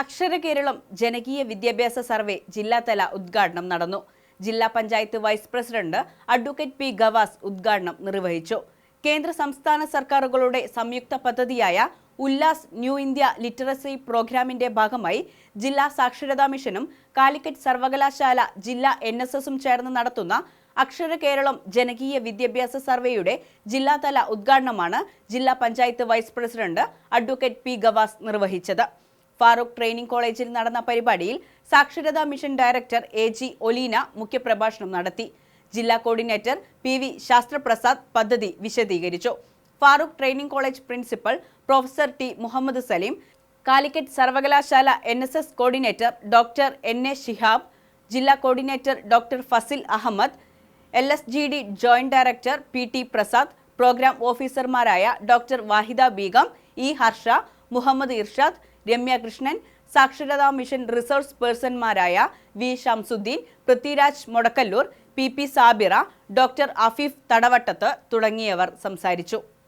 അക്ഷര കേരളം ജനകീയ വിദ്യാഭ്യാസ സർവേ ജില്ലാതല ഉദ്ഘാടനം നടന്നു. ജില്ലാ panchayat vice president advocate P Gavas ഉദ്ഘാടനം നിർവഹിച്ചു. കേന്ദ്ര സംസ്ഥാന സർക്കാരുകളുടെ സംയുക്ത പദ്ധതിയായ ഉല്ലാസ് ന്യൂ ഇന്ത്യ ലിറ്ററസി പ്രോഗ്രാമിന്റെ ഭാഗമായി ജില്ലാ സാക്ഷരതാ മിഷനും കാലിക്കറ്റ് സർവകലാശാല ജില്ലാ എൻ എസ് എസും ചേർന്ന് നടത്തുന്ന അക്ഷര കേരളം ജനകീയ വിദ്യാഭ്യാസ സർവേയുടെ ജില്ലാതല ഉദ്ഘാടനമാണ് ജില്ലാ panchayat vice president advocate P Gavas നിർവഹിച്ചത്. ഫാറൂഖ് ട്രെയിനിംഗ് കോളേജിൽ നടന്ന പരിപാടിയിൽ സാക്ഷരതാ mission director A G Oleena മുഖ്യപ്രഭാഷണം നടത്തി. ജില്ലാ കോർഡിനേറ്റർ പി വി ശാസ്ത്രപ്രസാദ് പദ്ധതി വിശദീകരിച്ചു. Farook training college principal professor T Muhammad Saleem Calicut സർവകലാശാല N S S coordinator doctor N A Shihab ജില്ലാ coordinator doctor Fasil Ahammed L S G D joint director P T Prasad program ഓഫീസർമാരായ doctor Vahida Beegum E Harsh Muhammad Irshad Ramya Krishnan സാക്ഷരതാ mission resource പേഴ്സൺമാരായ V Shamsudheen Prithviraj Modakkallur P P Sabira doctor Afeef Thadavattath തുടങ്ങിയവർ സംസാരിച്ചു.